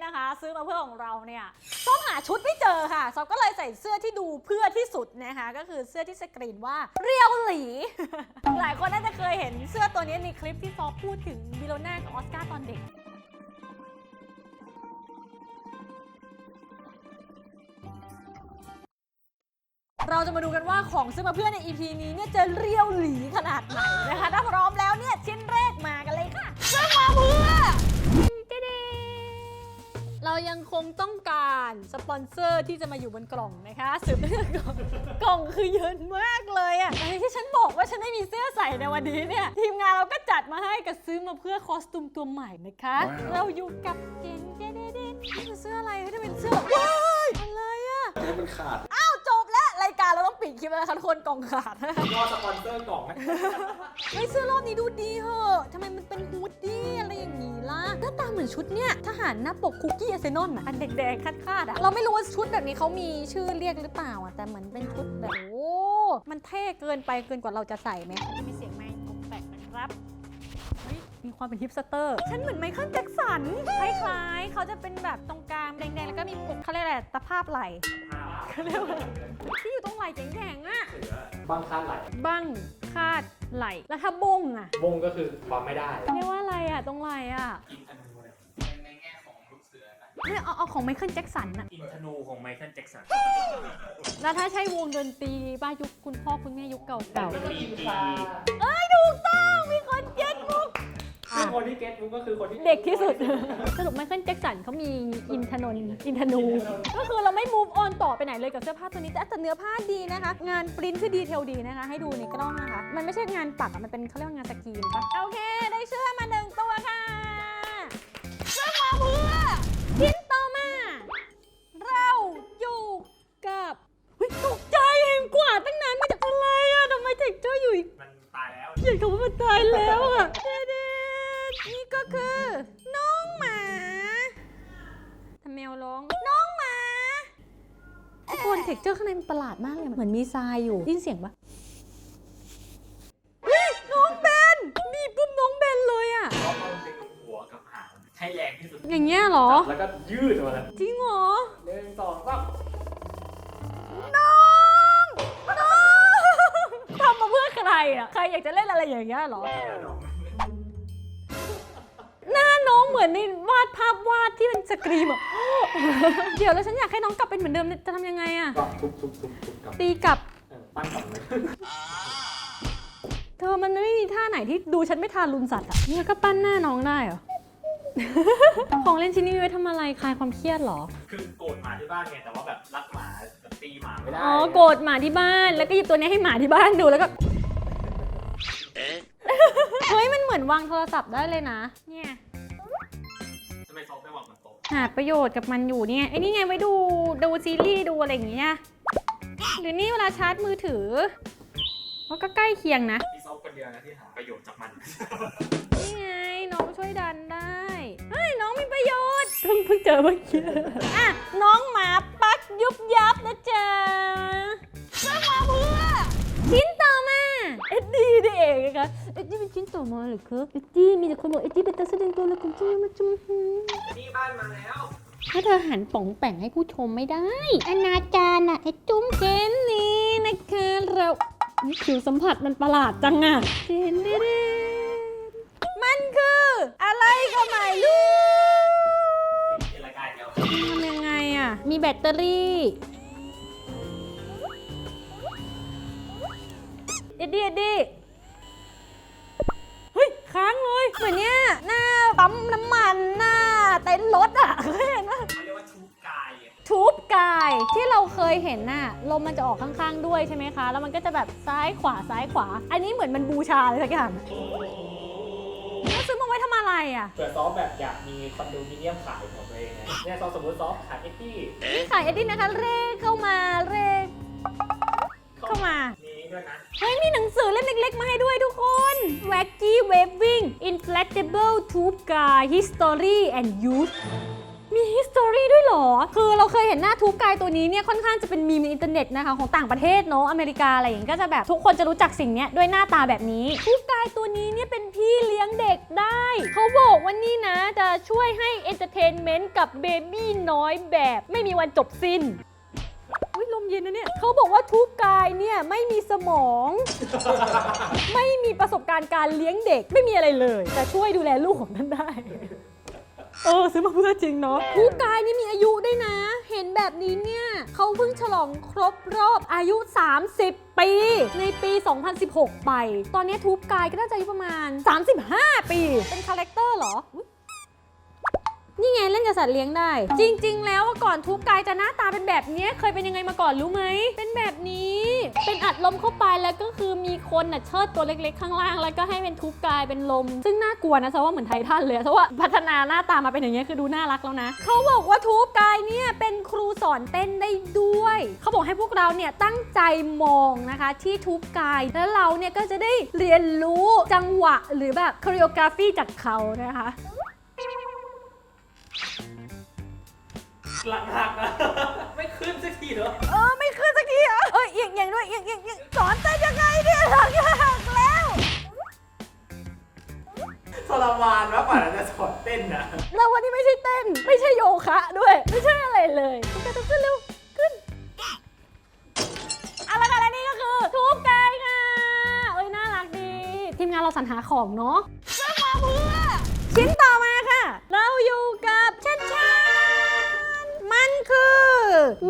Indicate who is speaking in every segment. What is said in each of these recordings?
Speaker 1: นนี้นะคะ ซื้อมาเพื่อของเราเนี่ยซอฟหาชุดไม่เจอค่ะซอฟก็เลยใส่เสื้อที่ดูเพื่อที่สุดนะคะ ก็คือเสื้อที่สกรีนว่าเรียวหลี หลายคนน่าจะเคยเห็นเสื้อตัวนี้ในคลิปที่ซอฟพูดถึงบิโลน่ากับออสการ์ตอนเด็กเราจะมาดูกันว่าของซื้อมาเพื่อนใน EP นี้เนี่ยจะเรียวหลีขนาดไหนนะคะ ถ้าพร้อมแล้วเนี่ยชิ้นแรกมากันเลยค่ะซื้อมาเยังคงต้องการสปอนเซอร์ที่จะมาอยู่บนกล่องนะคะสืบเนื่องจากกล่องคือเยอะมากเลยอะแต่ที่ฉันบอกว่าฉันไม่มีเสื้อใส่ในวันนี้เนี่ย ทีมงานเราก็จัดมาให้กับซื้อมาเพื่อคอสตูมตัวใหม่นะคะเราอยู่กับเจนเจเดเดนนี่คือเสื้ออะไรที่เป็นเสื้อว้ายอะไรอะ
Speaker 2: นี่มันขาด
Speaker 1: อ้าวจบแล้วรายการเราต้องปิดคลิปแล้วนะคะทุกคนกล่องขาด
Speaker 2: ยอดสปอนเซอร์กล่องนะ
Speaker 1: เฮ้ยเสื้อรอบนี้ดูดีเหอะทำไมมันเป็นฮูดดี้อะไรอย่างนี้ มือนชุดเนี่ยทหารหน้าปกคุกกี้อาร์เซนอลอะอันแดงๆคาดๆอะเราไม่รู้ว่าชุดแบบนี้เขามีชื่อเรียกหรือเปล่าอะแต่เหมือนเป็นชุดแบบโอ้มันเท่เกินไปเกินกว่าเราจะใส่ไหมมีเสียงไมค์ตกแตกนะครับเฮ้ยมีความเป็นฮิปสเตอร์ ฉันเหมือนไมเคิลแจ็คสันคล้ายๆ เขาจะเป็นแบบตรงกลางแดงๆ แล้วก็มีปกเขาเรียกอะไรตะภาพไหล่เขาเรียกว่าที่อยู่ตรงไหล่แข็งๆอะ
Speaker 2: บางคาดไหล
Speaker 1: บั้งคาดไหลแล้วถ้าบงอะ
Speaker 2: วงก็คือความไม่ได้
Speaker 1: เรียกว่าอะไรอะตรงไหลอะ
Speaker 2: เสือนะ
Speaker 1: เนี่ยเอาเอาของไมเคิลแจ็คสันอะ
Speaker 2: อินทนูของไมเคิลแจ็คสัน
Speaker 1: แล้วถ้าใช่วงดนตรีบ้ายุคคุณพ่อคุณแม่ยุคเก่า
Speaker 2: มีปี
Speaker 1: ๆเอ้ยถูกต้องมีคนเก็ตมุก
Speaker 2: ซึ่งคนที่เก็ตมุกก็คือคนที่
Speaker 1: เด็กที่สุด สรุปไมเคิลแจ็คสันเขามีอินทนนท์อินทนู ก็คือเราไม่ move on ต่อไปไหนเลยกับเสื้อผ้าตัวนี้ แต่แต่เนื้อผ้าดีนะคะ งานปริ้นคือดีเทลดีนะคะ ให้ดูในกล้องนะคะ มันไม่ใช่งานปักอะมันเป็นเขาเรียกว่างานสกรีนปะโอเค ได้เสื้อมาหนึ่ง เขียนคำว่ามันตายแล้วอะเด็ดๆนี่ก็คือ น้องหมาทำแมวร้อง น้องหมาทุกคนเท็กเจอร์ข้างในมันประหลาดมากเลย เหมือนมีทรายอยู่ได้ยินเสียงปะเฮ้ยน้องเบนมีปุ๊บน้องเบนเลยอะ
Speaker 2: เพราะมันเป็นหัวกับหางให้แรงที่สุด
Speaker 1: อย่างเงี้ยเหรอ
Speaker 2: แล้วก็ยืดออกมาเลย
Speaker 1: จริงเหรอ
Speaker 2: หนึ่งสองสาม
Speaker 1: เพื่อใครอะใครอยากจะเล่นอะไรอย่างเงี้ยเหรอ หน้าน้องเหมือนในวาดภาพวาดที่เป็นสกรีมอะ เดี๋ยวแล้วฉันอยากให้น้องกลับเป็นเหมือนเดิมเนี่ยจะทำยังไงอะ
Speaker 2: ก็ทุบทุบทุบทุบกับ
Speaker 1: ตีกลับ
Speaker 2: เออปั้นกับเลย
Speaker 1: เธอมันไม่มีท่าไหนที่ดูฉันไม่ทารุณสัตว์อะเนี่ยก็ปั้นหน้าน้องได้เหรอ ของเล่นชิ้นนี้มีไว้ทำอะไรคลายความเครียดเหรอ
Speaker 2: คือโกรธหมาที่บ้านไงแต่ว่าแบบรักหมาแบบ ตีหมาไม่ได้
Speaker 1: อ๋อโกรธหมาที่บ้านแล้วก็หยิบตัวเนี้ยให้หมาที่บ้านดูแล้วก็ เฮ้ยมันเหมือนวางโทรศัพท์ได้เลยนะ เนี่ย
Speaker 2: ทำไมซอฟไม่วางบนโต๊ะ
Speaker 1: หาประโยชน์กับมันอยู่เนี่ยไอ้นี่ไงไว้ดูดูซีรีส์ดูอะไรอย่างเงี้ยหรือนี่เวลาชาร์จมือถือมันก็ใกล้เคียงนะ
Speaker 2: พี่ซอฟคนเดียวนะที่หาประโยชน์จากมัน
Speaker 1: นี่ไงน้องช่วยดันได้เฮ้ยน้องมีประโยชน์เพิ่งเพิ่งเจอเมื่อกี้อะน้องหมา ปักยุบยับนะจ๊ะสร้างมาเพื่อชิ้นต่อมาเอ็ดดี้นี่เองนะคะเอ็ดดี้เป็นชิ้นต่อมาเหรอครับเอ็ดดี้มีแต่คนบอกเอ็ดดี้เป็นตัวแสดงตัวละครช่มาจุ๊ม
Speaker 2: นี่บ้านมาแล้ว
Speaker 1: ถ้าเธอหันป่องแป่งให้ผู้ชมไม่ได้ อนาจารน่ะไอ้จุ้มเกนนี้นะคะเราผิวสัมผัสมันประหลาดจังอะเดนเดนเดมันคือ อะไรก็ไม่รู้ มีแบตเตอรี่ เอ็ดดี้เอ็ดดี้ เฮ้ย ค้างเลย เหมือนเนี้ยหน้าปั๊มน้ำมันหน้าเต็นท์รถอะเคยเห็นปะ
Speaker 2: เขาเรียกว่าชูกายอะ
Speaker 1: ทูบกายที่เราเคยเห็นน่ะลมมันจะออกข้างๆด้วยใช่ไหมคะ แล้วมันก็จะแบบซ้ายขวาซ้ายขวา อันนี้เหมือนมันบูชาเลยสักอย่างแล้วซื้อมาไว้ทำ อะไรอะ
Speaker 2: เผื่อซอฟแบบอยากมีคอนโดมิเนียมขายของตัวเองไงเนี่ยซอฟสมมติซอฟขายเอ็กตี้
Speaker 1: นี่ขายเอ็ดดี้นะคะ เร่เข้ามาเร่เข้ามา
Speaker 2: มีด้วยนะ
Speaker 1: เฮ้ยมีหนังสือเล่มเล็กๆ มาให้ด้วยทุกคน Wacky Waving Inflatable Tube Guy History and Use มี history ด้วยเหรอ คือเราเคยเห็นหน้าทูบกายตัวนี้เนี่ยค่อนข้างจะเป็นมีมในอินเทอร์เน็ตนะคะของต่างประเทศเนาะอเมริกาอะไรอย่างงี้ก็จะแบบทุกคนจะรู้จักสิ่งนี้ด้วยหน้าตาแบบนี้ทูบกายตัวนี้เนี่ยเป็นพี่เลี้ยงเด็กได้ เขาบอกว่านี่นะจะช่วยให้เอนเตอร์เทนเมนต์กับเบบี้น้อยแบบไม่มีวันจบสิ้นอุ้ยลมเย็นนะเนี่ยเขาบอกว่าทุกกายเนี่ยไม่มีสมอง ไม่มีประสบการณ์การเลี้ยงเด็กไม่มีอะไรเลยแต่ช่วยดูแลลูกของท่านได้ เออซื้อมาเพื่อจริงเนาะทุกกายนี่มีอายุได้วยนะ เห็นแบบนี้เนี่ยเขาเพิ่งฉลองครบรอบอายุ 30 ปี ในปี 2016 ไป ตอนนี้ทูบกายก็น่าจะอายุประมาณ 35 ปี เป็นคาแรคเตอร์เหรออุ๊ยนี่ไงเล่นกับสัตว์เลี้ยงได้ จริง ๆ แล้วก่อนทูบกายจะหน้าตาเป็นแบบเนี้ยเคยเป็นยังไงมาก่อนรู้ไหมเป็นแบบนี้ เป็นอัดลมเข้าไปแล้วก็คือมีคนน่ะเชิดตัวเล็กๆข้างล่าง แล้วก็ให้เป็นทูบกายเป็นลม ซึ่งน่ากลัวนะเพราะว่าเหมือนไททันเลยเพราะว่าพัฒนาหน้าตามาเป็นอย่างเงี้ยคือดูน่ารักแล้วนะ เขาบอกว่าทูบกายเนี่ยเป็นครูสอนเต้นได้ด้วย เขาบอกให้พวกเราเนี่ยตั้งใจมองนะคะที่ทูบกายแล้วเราเนี่ยก็จะได้เรียนรู้จังหวะหรือแบบคริโอกราฟีจากเขานะคะ
Speaker 2: หลังหักนะ ไม่ขึ้นสักทีเหรอ
Speaker 1: เออไม่ขึ้นสักทีเหรอเออเอียงเอียงด้วยเอียงเอียงเอียงสอนเต้นยังไงเนี่ยหลังหักแล้ว
Speaker 2: ทรมานมากกว่าจะสอนเต้นนะ
Speaker 1: แล้ววันนี้ไม่ใช่เต้น ไม่ใช่โยคะด้วย ไม่ใช่อะไรเลยทุกคนขึ้นเร็วขึ้นเอาละค่ะและนี่ก็คือทุบกายค่ะเอ้ยน่ารักดี ทีมงานเราสรรหาของเนาะซึ่งมาเพื่อ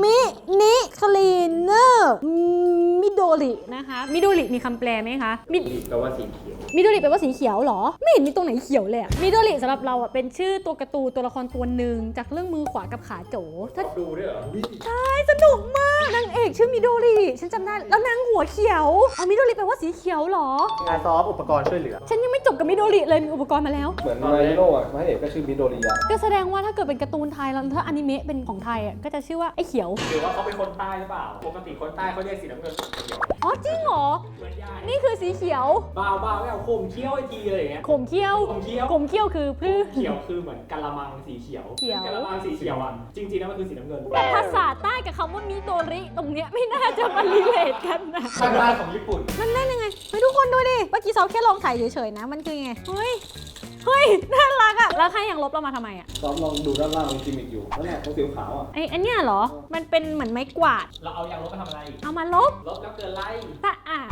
Speaker 1: มินิคลีนเนอร์มิโดริ นะคะ มิโดริมีคำแปลไหมคะ มิ
Speaker 2: แปลว่าสีเขียว
Speaker 1: มิโดริแปลว่าสีเขียวเหรอ ไม่เห็นมีตรงไหนเขียวเลยอะมิโดริสำหรับเราอะเป็นชื่อตัวการ์ตูนตัวละครตัวหนึ่งจากเรื่องมือขวากับขาโจถ้า
Speaker 2: ดูด้วยเหรอ
Speaker 1: ใช่สนุกมากนางเอกชื่อมิโดริฉันจำได้แล้วนางหัวเขียวอ๋อมิโดริแปลว่าสีเขียวเหรอ
Speaker 2: งานซอฟอุปกรณ์ช่วยเหลือ
Speaker 1: ฉันยังไม่จบกับมิโดริเลยมีอุปกรณ์มาแล้ว
Speaker 3: เหมือนมาริโน่อะพระเอกก็ชื่อมิโดริยะ
Speaker 1: ก็แสดงว่าถ้าเกิดเป็นการ์ตูนไทยแล้วถ้าอนิเมะเป็นของไทยอะก็จะชื่อว่าไอ้เขียว
Speaker 2: หรือว่าเขาเป็นคนใต้หรือเปล่า ปกติคนใต้เขาเรียกสีน้ำเงินสีเขียว
Speaker 1: อ๋อจริงเหรอ
Speaker 2: เหมือนยาย
Speaker 1: นี่คือสีเขียว
Speaker 2: บ้าบ้าไม่เอาโคมเคี้ยวไอทีอะไรอย่างเงี้ย
Speaker 1: ขมเขี้ยว
Speaker 2: ขมเขี้ยว
Speaker 1: ขมเขี้ยวคือพืช
Speaker 2: เขียวคือเหมือนกะละมังสีเขียว
Speaker 1: เขียว
Speaker 2: กะละมังสีเขียวอะ จริงๆแล้วมันคือสีน้ำเงิน
Speaker 1: แต่ภาษาใต้กับคำว่ามิโดริตรงเนี้ยไม่น่าจะมารีเลทกันนะ
Speaker 3: ทางด้านของญี่ปุ่น
Speaker 1: มันเล่นยังไงเฮ้ยทุกคนดูดิ เมื่อกี้ซอฟแค่ลองถ่ายเฉยๆนะ มันคือไง เฮ้ย เฮ้ยน่ารักอะแล้วใครยังลบเรามาทำไมอะ
Speaker 3: ซอฟลองดูด้านล่างมันกิมมิกอยู่นั่นแหละตรงสีขาวอะ
Speaker 1: ไอ้อันเนี้ยเหรอ มันเป็นเหมือนไม้กวาด
Speaker 2: เราเอายางลบมาทำอะไร
Speaker 1: เอามาลบ
Speaker 2: ลบแล้วเกินไล่
Speaker 1: สะอาด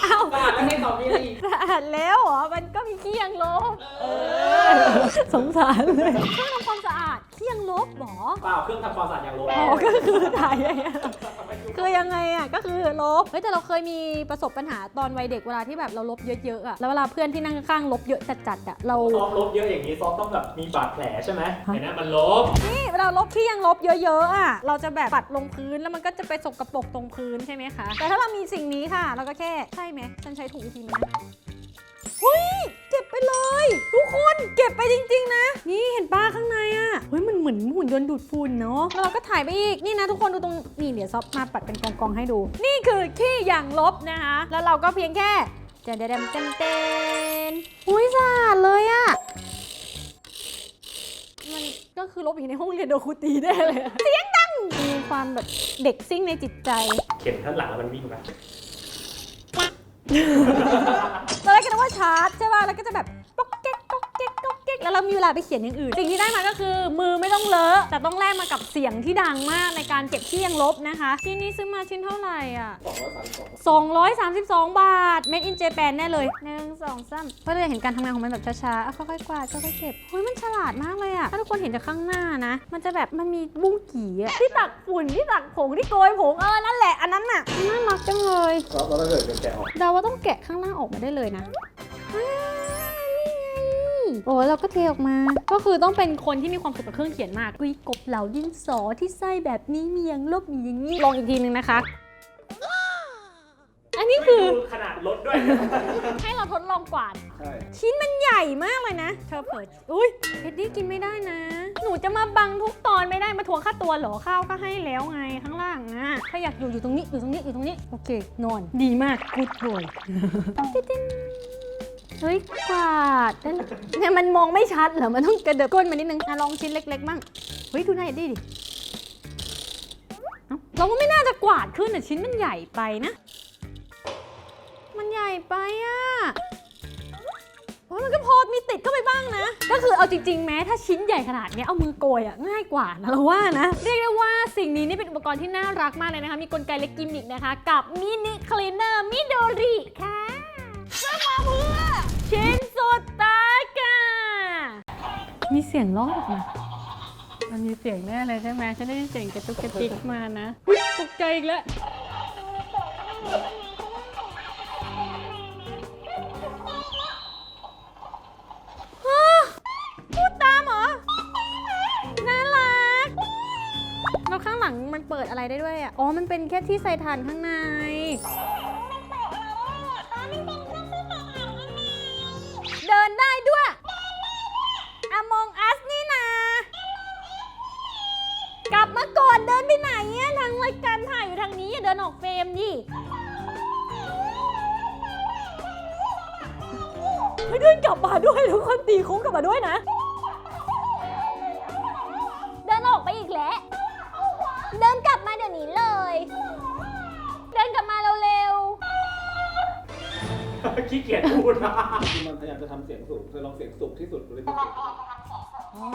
Speaker 1: เอา
Speaker 2: บ้าแล้วให้ตอบนี่อะไรอีก
Speaker 1: สะอาดแล้วเหรอมันก็มีขี้ยังลบสงสารเลยเครื่องทำความสะ อาดขี้ยังลบเหรอ
Speaker 2: เปล่าเครื่องทำความสะอาดยางลบ
Speaker 1: อ๋อก็คือถ่ายอย่างเงี้ยเหรอคือยังไงอะก็คือลบเฮ้ยแต่เราเคยมีประสบปัญหาตอนวัยเด็กเวลาที่แบบเราลบเยอะๆอะแล้วเวลาเพื่อนที่นั่งข้างๆลบเยอะจัดๆอะเรา
Speaker 2: ซอฟลบเยอะอย่างนี้ซอฟต้องแบบมีบาดแผลใช่ไหมเห็นไหมมันลบ
Speaker 1: นี่เวลาลบที่ยังลบเยอะๆอะเราจะแบบปัดลงพื้นแล้วมันก็จะไปสกปรกตรงพื้นใช่ไหมคะแต่ถ้าเรามีสิ่งนี้ค่ะ เราก็แค่ใช่ไหมฉันใช้ถูกวิธีไหมนะเฮ้ยเก็บไปเลยทุก คนเก็บไปจริง ๆ นะ นี่เห็นป้าข้างในอะเฮ้ยมันเหมือนหุ่นยนต์ดูดฝุ่นเนาะแล้วเราก็ถ่ายไปอีกนี่นะทุกคนดูตรงนี่เดี๋ยวซอฟมาปัดเป็นกองๆให้ดู นี่คือขี้อย่างลบนะคะแล้วเราก็เพียงแค่เจนเดมเจนเตนอุ้ยสะอาดเลยอะมันก็คือลบอยู่ในห้องเรียนโดนครูตีได้เลยอะเสียงดังมีความแบบเด็กซิ่งในจิตใจ
Speaker 2: เข็นข้างหลังแล้วมันวิ่งนะ
Speaker 1: ตอนแรกก็นึกว่าชาร์จใช่ป่ะแล้วก็จะแบบป๊อกเก๊กป๊อกเก๊กป๊อกเก๊ก แล้วเรามีเวลาไปเขียนอย่างอื่น สิ่งที่ได้มาก็คือมือไม่ต้องเลอะแต่ต้องแลกมากับเสียงที่ดังมากในการเก็บที่ยังลบนะคะชิ้นนี้ซื้อมาชิ้นเท่าไหร่อะ 232 บาท made in Japan แน่เลยหนึ่งสองสามเพื่อจะเห็นการทำงานของมันแบบช้าๆอะค่อยๆกวาดค่อยๆเก็บเฮ้ยมันฉลาดมากเลยอะถ้าทุกคนเห็นจากข้างหน้านะ มันจะแบบมันมีบุ้งกี่อะที่ตักฝุ่นที่ตักผงที่โกยผงเออนั่นแหละอันนั้นน่ะน่ารักจังเลย
Speaker 3: ซอฟแล้วถ้าเกิดเป็นแกะออก
Speaker 1: เดาว่าต้องแกะข้างล่างออกมาได้เลยนะอ่านี่ไง โอ้เราก็เทออกมา ก็คือต้องเป็นคนที่มีความสุขกับเครื่องเขียนมากกุยกบเหลาดินสอที่ไส้แบบนี้มีอย่างลบมีอย่างนี้ลองอีกทีนึงนะคะ อันนี้คือ
Speaker 2: ไม่ดูขนาดรถด้วย
Speaker 1: ให้เราทดลองกวาด
Speaker 3: ใช่
Speaker 1: ชิ้นมันใหญ่มากเลยนะ เธอเปิด อุ้ยเอ็ดดี้กินไม่ได้นะ หนูจะมาบังทุกตอนไม่ได้ มาทวงค่าตัวเหรอข้าวก็ให้แล้วไงข้างล่างนะถ้าอยากอยู่อยู่ตรงนี้อยู่ตรงนี้อยู่ตรงนี้ โอเค นอน ดีมาก good boy ติ๊ดติ๊ด เฮ้ยกวาดเนี่ยมันมองไม่ชัดเหรอ มันต้องกระเดิบก้นมานิดนึงอะลองชิ้นเล็กๆมั่งเฮ้ยดูหน่อยดิดิเอ้าเราก็ไม่น่าจะกวาดขึ้นอะชิ้นมันใหญ่ไปนะ มันใหญ่ไปอะโอ้ยมันก็พอมีติดเข้าไปบ้างนะ ก็คือเอาจริงๆ แม้ถ้าชิ้นใหญ่ขนาดเนี้ยเอามือโกยอะง่ายกว่านะเราว่านะ เรียกได้ว่าสิ่งนี้นี่เป็นอุปกรณ์ที่น่ารักมากเลยนะคะ มีกลไกและกิมมิกนะคะ กับมินิคลีนเนอร์มิโดริค่ะ ซื้อมาเพื่อ ชิ้นสุดตากมีเสียงร้องออกมา มันมีเสียงแน่เลยใช่ไหมฉันได้ยินเสียงกระตุกกระติกมานะตกใจอีกแล้วพูดตามเหรอ น่ารัก แล้วข้างหลังมันเปิดอะไรได้ด้วยอะ อ๋อ มันเป็นแค่ที่ใส่ถ่านข้างใน เฮ้ยเดินกลับมาด้วยทุกคนตีโค้งกลับมาด้วยนะ เดินออกไปอีกแล้วเดินกลับมาเดี๋ยวนี้เลย เดินกลับมาเร็ว
Speaker 2: ขี้เกียจพูดนะ
Speaker 3: ที่มันพยายามจะทำเสียงสูงเธอลองเสียงสูงที่สุดดูเลยเป็นเสียง
Speaker 1: ๆอ๋อ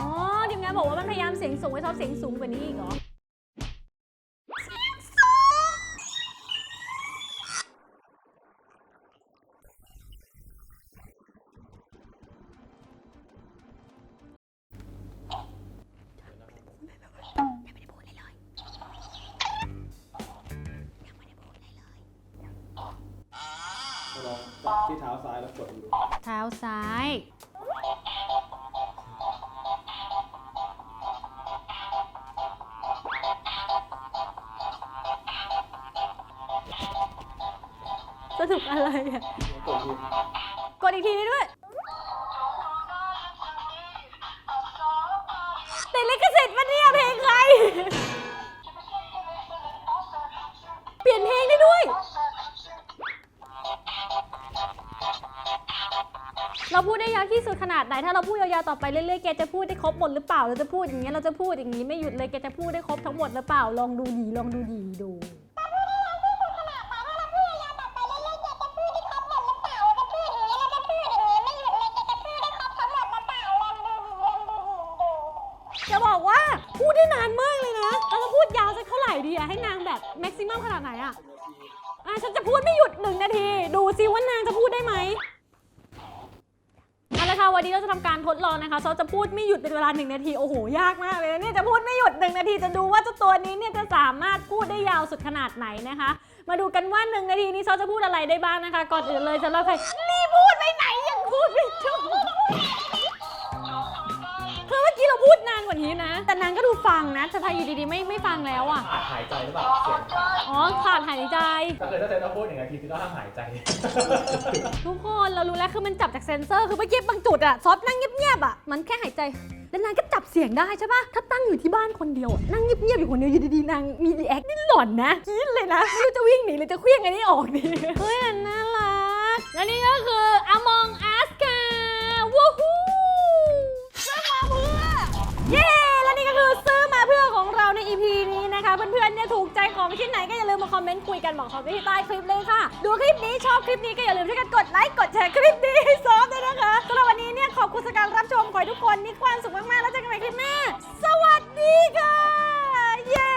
Speaker 1: ทีมงานบอกว่ามันพยายามเสียงสูงไว้ชอบเสียงสูงกว่านี้อีกเหรอ
Speaker 3: ซ้ายแล้วกดดู
Speaker 1: เท้าซ้าย สนุกอะไรอะ
Speaker 3: กดดู
Speaker 1: กดอีกทีนี้ด้วยติดลิขสิทธิ์ปะเนี่ยเพลงใคร นาดไหนถ้าเราพูดยาวๆต่อไปเรื่อยๆแกจะพูดได้ครบหมดหรือเปล่าเราจะพูดอย่างเงี้ยเราจะพูดอย่างนี้ไม่หยุดเลยแกจะพูดได้ครบทั้งหมดหรือเปล่าลองดูดีลองดูดีดู นะคะเขาจะพูดไม่หยุดเป็นเวลาหนึ่งนาที โอ้โห ยากมากเลยนะเนี่ยจะพูดไม่หยุดหนึ่งนาทีจะดูว่าเจ้าตัวนี้เนี่ยจะสามารถพูดได้ยาวสุดขนาดไหนนะคะ มาดูกันว่าหนึ่งนาทีนี้ซอจะพูดอะไรได้บ้างนะคะ ก่อนอื่นเลยสำหรับใครรีบพูดไปไหนยังพูดไม่จบ เมื่อกี้เราพูดนานกว่านี้นะ แต่นางก็ดูฟังนะแต่พออยู่ดีๆไม่ไม่ฟังแล้วอะ
Speaker 2: ขาดหายใจหรือเปล่าเสียงขาด
Speaker 1: อ๋อขาดหายใจ
Speaker 2: ถ้าเกิดถ้าเธอต้องพูดหนึ่งนาทีคือต้องห้ามหายใจ
Speaker 1: ทุกคนเรารู้แล้วคือมันจับจากเซนเซอร์คือเมื่อกี้บางจุดอะซอฟนั่งเงียบๆอะมันแค่หายใจ แล้วนางก็จับเสียงได้ใช่ปะถ้าตั้งอยู่ที่บ้านคนเดียวอะนั่งเงียบๆอยู่คนเดียวอยู่ดีๆนางมีรีแอคนี่หล่อนนะกรี๊ดเลยนะไม่รู้จะวิ่งหนีหรือจะเคลี้ยงอันนี้ออกดีเฮ้ยอันน่ารักและนี่ก็คือ Among Us เย้ และนี่ก็คือซื้อมาเพื่อของเราใน EP นี้นะคะ เพื่อนๆ เนี่ยถูกใจของชิ้นไหนก็อย่าลืมมาคอมเมนต์คุยกันบอกเขาไว้ที่ใต้คลิปเลยค่ะ ดูคลิปนี้ชอบคลิปนี้ก็อย่าลืมช่วยกันกดไลค์กดแชร์คลิปนี้ให้ซอฟด้วยนะคะสำหรับวันนี้เนี่ยขอบคุณสำหรับการรับชมขอให้ทุกคนมีความสุขมากๆ แล้วเจอกันใหม่คลิปหน้า สวัสดีค่ะ เย้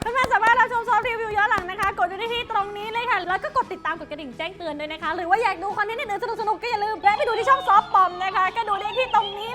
Speaker 1: เพื่อนๆสามารถรับชมซอฟรีวิวย้อนหลังนะคะ กดดูได้ที่ตรงนี้เลยค่ะ แล้วก็กดติดตามกดกระดิ่งแจ้งเตือนด้วยนะคะ หรือว่าอยากดูคอนเทนต์อื่นๆสนุกๆก็อย่าลืมแวะไปดูที่ช่องซอฟปอมนะคะ ก็ดูได้ที่ตรงนี้